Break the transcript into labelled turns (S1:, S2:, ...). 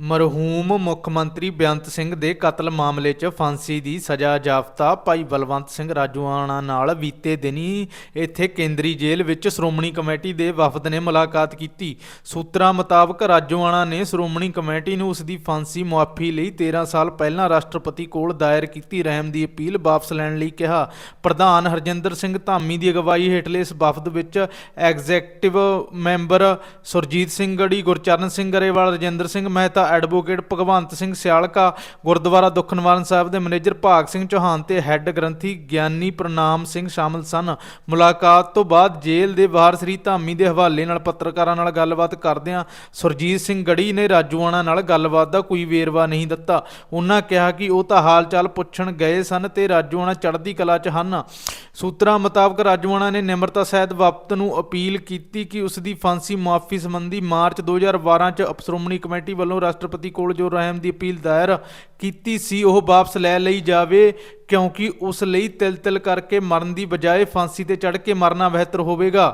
S1: ਮਰਹੂਮ ਮੁੱਖ ਮੰਤਰੀ ਬੇਅੰਤ ਸਿੰਘ ਦੇ ਕਤਲ ਮਾਮਲੇ 'ਚ ਫਾਂਸੀ ਦੀ ਸਜ਼ਾ ਜਾਫਤਾ ਭਾਈ ਬਲਵੰਤ ਸਿੰਘ ਰਾਜੂਆਣਾ ਨਾਲ ਬੀਤੇ ਦਿਨੀ ਇੱਥੇ ਕੇਂਦਰੀ ਜੇਲ੍ਹ ਵਿੱਚ ਸ਼੍ਰੋਮਣੀ ਕਮੇਟੀ ਦੇ ਵਫਦ ਨੇ ਮੁਲਾਕਾਤ ਕੀਤੀ। ਸੂਤਰਾਂ ਮੁਤਾਬਕ ਰਾਜੂਆਣਾ ਨੇ ਸ਼੍ਰੋਮਣੀ ਕਮੇਟੀ ਨੂੰ ਉਸ ਦੀ ਫਾਂਸੀ ਮੁਆਫੀ ਲਈ 13 ਸਾਲ ਪਹਿਲਾਂ ਰਾਸ਼ਟਰਪਤੀ ਕੋਲ ਦਾਇਰ ਕੀਤੀ ਰਹਿਮ ਦੀ ਅਪੀਲ ਵਾਪਸ ਲੈਣ ਲਈ ਕਿਹਾ। ਪ੍ਰਧਾਨ ਹਰਜਿੰਦਰ ਸਿੰਘ ਧਾਮੀ ਦੀ ਅਗਵਾਈ ਹੇਠਲੇ ਇਸ ਵਫਦ ਵਿੱਚ executive member Surjit Singh Garhi, Gurcharan Singh Grewal, Rajinder Singh Mehta advocate Bhagwant Singh Sialka, Gurdwara Dukhniwaran Sahib ਦੇ ਮੈਨੇਜਰ ਭਾਗ ਸਿੰਘ ਚੌਹਾਨ ਤੇ ਹੈੱਡ ਗ੍ਰੰਥੀ ਗਿਆਨੀ ਪ੍ਰਨਾਮ ਸਿੰਘ ਸ਼ਾਮਲ ਸਨ। ਮੁਲਾਕਾਤ ਤੋਂ ਬਾਅਦ ਜੇਲ੍ਹ ਦੇ ਬਾਹਰ ਸ੍ਰੀ ਧਾਮੀ ਦੇ ਹਵਾਲੇ ਨਾਲ ਪੱਤਰਕਾਰਾਂ ਨਾਲ ਗੱਲਬਾਤ ਕਰਦਿਆਂ ਸੁਰਜੀਤ ਸਿੰਘ ਗੜੀ ਨੇ ਰਾਜੂਆਣਾ ਨਾਲ ਗੱਲਬਾਤ ਦਾ ਕੋਈ ਵੇਰਵਾ ਨਹੀਂ ਦਿੱਤਾ। ਉਹਨਾਂ ਕਿਹਾ ਕਿ ਉਹ ਤਾਂ ਹਾਲ ਚਾਲ ਪੁੱਛਣ ਗਏ ਸਨ ਤੇ ਰਾਜੂਆਣਾ ਚੜ੍ਹਦੀ ਕਲਾ 'ਚ ਹਨ। ਸੂਤਰਾਂ ਮੁਤਾਬਕ ਰਾਜੂਆਣਾ ਨੇ ਨਿਮਰਤਾ ਸਹਿਤ ਵਕਤ ਨੂੰ ਅਪੀਲ ਕੀਤੀ ਕਿ ਉਸ ਦੀ ਫਾਂਸੀ ਮੁਆਫੀ ਸੰਬੰਧੀ ਮਾਰਚ 2012 ਚ ਸ਼੍ਰੋਮਣੀ ਕਮੇਟੀ ਵੱਲੋਂ ਰਾਸ਼ਟਰਪਤੀ ਕੋਲ ਜੋ ਰਹਿਮ ਦੀ ਅਪੀਲ ਦਾਇਰ ਕੀਤੀ ਸੀ, ਉਹ ਵਾਪਸ ਲੈ ਲਈ ਜਾਵੇ, ਕਿਉਂਕਿ ਉਸ ਲਈ ਤਿਲ ਤਿਲ ਕਰਕੇ ਮਰਨ ਦੀ ਬਜਾਏ ਫਾਂਸੀ ਤੇ ਚੜ੍ਹ ਕੇ ਮਰਨਾ ਬਿਹਤਰ ਹੋਵੇਗਾ।